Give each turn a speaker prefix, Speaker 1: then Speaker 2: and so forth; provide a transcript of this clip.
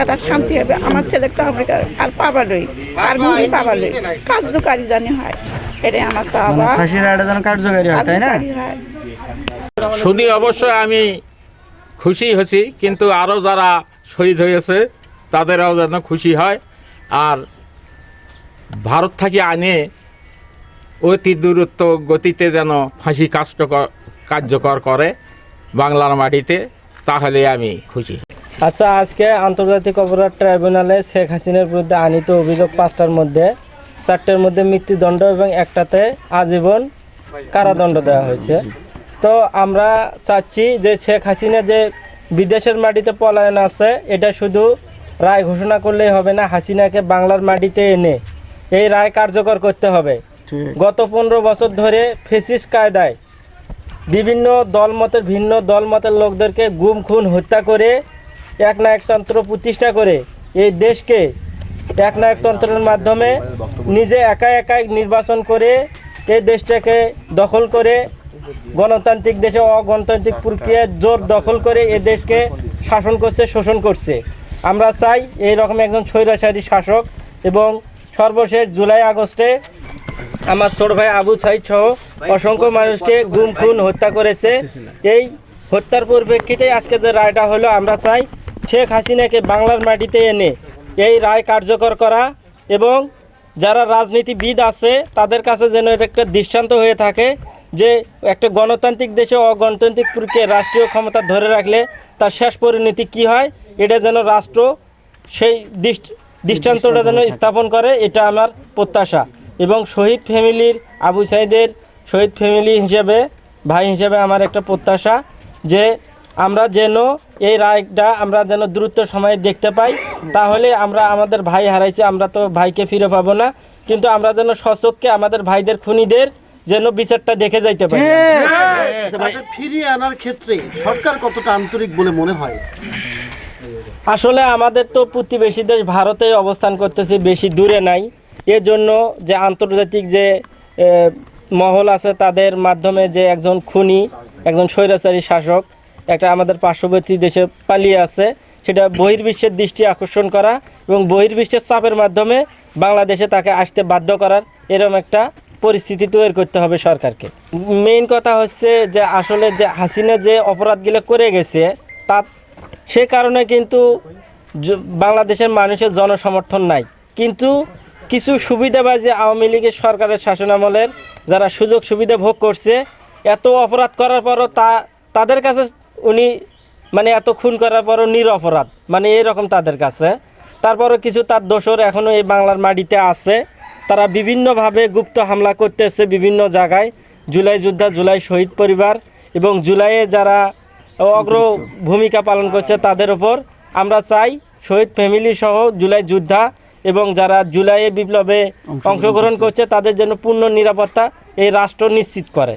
Speaker 1: তারা শান্তি হবে আমার ছেলে তো আমেরিকা আর পাবালই আর মুভি পাবালই কার্যকারী জানি হয় এটাই আমার চাওয়া।
Speaker 2: মানে ফাঁসির রায়টা যেন কার্যকারী হয় তাই না?
Speaker 3: শুনি অবশ্যই আমি খুশি হয়েছি কিন্তু আরও যারা শহীদ হয়েছে তাদেরও যেন খুশি হয়। আর ভারত থেকে আনে অতি দূরত্ব গতিতে যেন ফাঁসি কার্যকর কার্যকর করে বাংলার মাটিতে তাহলে আমি খুশি।
Speaker 4: আচ্ছা আজকে আন্তর্জাতিক অপরাধ ট্রাইব্যুনালে শেখ হাসিনার বিরুদ্ধে আনিত অভিযোগ পাঁচটার মধ্যে চারটের মধ্যে মৃত্যুদণ্ড এবং একটাতে আজীবন কারাদণ্ড দেওয়া হয়েছে। তো আমরা চাচ্ছি যে শেখ হাসিনা যে বিদেশের মাটিতে পলায়ন আছে এটা শুধু রায় ঘোষণা করলেই হবে না হাসিনাকে বাংলার মাটিতে এনে এই রায় কার্যকর করতে হবে। গত পনেরো বছর ধরে ফেসিস কায়দায় বিভিন্ন দলমতের ভিন্ন দলমতের লোকদেরকে গুম খুন হত্যা করে একনায়কতন্ত্র প্রতিষ্ঠা করে এই দেশকে একনায়কতন্ত্রের মাধ্যমে নিজে একা একাই নির্বাচন করে এই দেশটাকে দখল করে গণতান্ত্রিক দেশে অগণতান্ত্রিক প্রক্রিয়ায় জোর দখল করে এ দেশকে শাসন করছে, শোষণ করছে। আমরা চাই এই রকম একজন স্বৈরাচারী শাসক এবং সর্বশেষ জুলাই আগস্টে আমার ছোট ভাই আবু সাইদ সহ অসংখ্য মানুষকে গুম, খুন, হত্যা করেছে। এই হত্যার পরিপ্রেক্ষিতে আজকে যে রায়টা হলো, আমরা চাই শেখ হাসিনাকে বাংলার মাটিতে এনে এই রায় কার্যকর করা এবং যারা রাজনীতিবিদ আছে, তাদের কাছে যেন এটা একটা দৃষ্টান্ত হয়ে থাকে যে একটা গণতান্ত্রিক দেশে অগণতান্ত্রিক প্রক্রিয়া রাষ্ট্রীয় ক্ষমতা ধরে রাখলে তার শেষ পরিণতি কি হয়? এটা যেন রাষ্ট্র সেই দৃষ্টান্তটা যেন স্থাপন করে, এটা আমার প্রত্যাশা। এবং শহীদ ফ্যামিলির আবু সাইদের, শহীদ ফ্যামিলি হিসেবে, ভাই হিসেবে আমার একটা প্রত্যাশা যে আমরা যেন এই রায়টা আমরা যেন দ্রুত সময়ে দেখতে পাই তাহলে আমরা আমাদের ভাই হারাইছি আমরা তো ভাইকে ফিরে পাবো না। কিন্তু আমরা যেন সচককে আমাদের ভাইদের খুনিদের যেন বিচারটা দেখে যাইতে পারি।
Speaker 5: আচ্ছা, ফিরিয়ে আনার ক্ষেত্রে সরকার কতটা আন্তরিক বলে মনে হয়?
Speaker 4: আসলে আমাদের তো প্রতিবেশী দেশ ভারতে অবস্থান করতেছে বেশি দূরে নাই। এর জন্য যে আন্তর্জাতিক যে মহল আছে তাদের মাধ্যমে যে একজন খুনি একজন স্বৈরাচারী শাসক একটা আমাদের পার্শ্ববর্তী দেশে পালিয়ে আছে। সেটা বহির্বিশ্বের দৃষ্টি আকর্ষণ করা এবং বহির্বিশ্বের চাপের মাধ্যমে বাংলাদেশে তাকে আসতে বাধ্য করার এরকম একটা পরিস্থিতি তৈরি করতে হবে সরকারকে। মেইন কথা হচ্ছে যে আসলে যে হাসিনা যে অপরাধগুলো করে গেছে তা সে কারণে কিন্তু বাংলাদেশের মানুষের জনসমর্থন নাই। কিন্তু কিছু সুবিধাবাজী আওয়ামী লীগের সরকারের শাসনামলের যারা সুযোগ সুবিধা ভোগ করছে, এত অপরাধ করার পরও তা তাদের কাছে মানে এত খুন করার পরও নিরপরাধ। মানে এরকম তাদের কাছে। তারপরও কিছু তার দোষর এখনও এই বাংলার মাটিতে আছে। তারা বিভিন্নভাবে গুপ্ত হামলা করতেছে বিভিন্ন জায়গায়। জুলাই যোদ্ধা জুলাই শহীদ পরিবার এবং জুলাইয়ে যারা অগ্র ভূমিকা পালন করছে তাদের ওপর। আমরা চাই শহীদ ফ্যামিলি সহ জুলাই যোদ্ধা এবং যারা জুলাইয়ে বিপ্লবে অংশগ্রহণ করছে। তাদের জন্য পূর্ণ নিরাপত্তা এই রাষ্ট্র নিশ্চিত করে।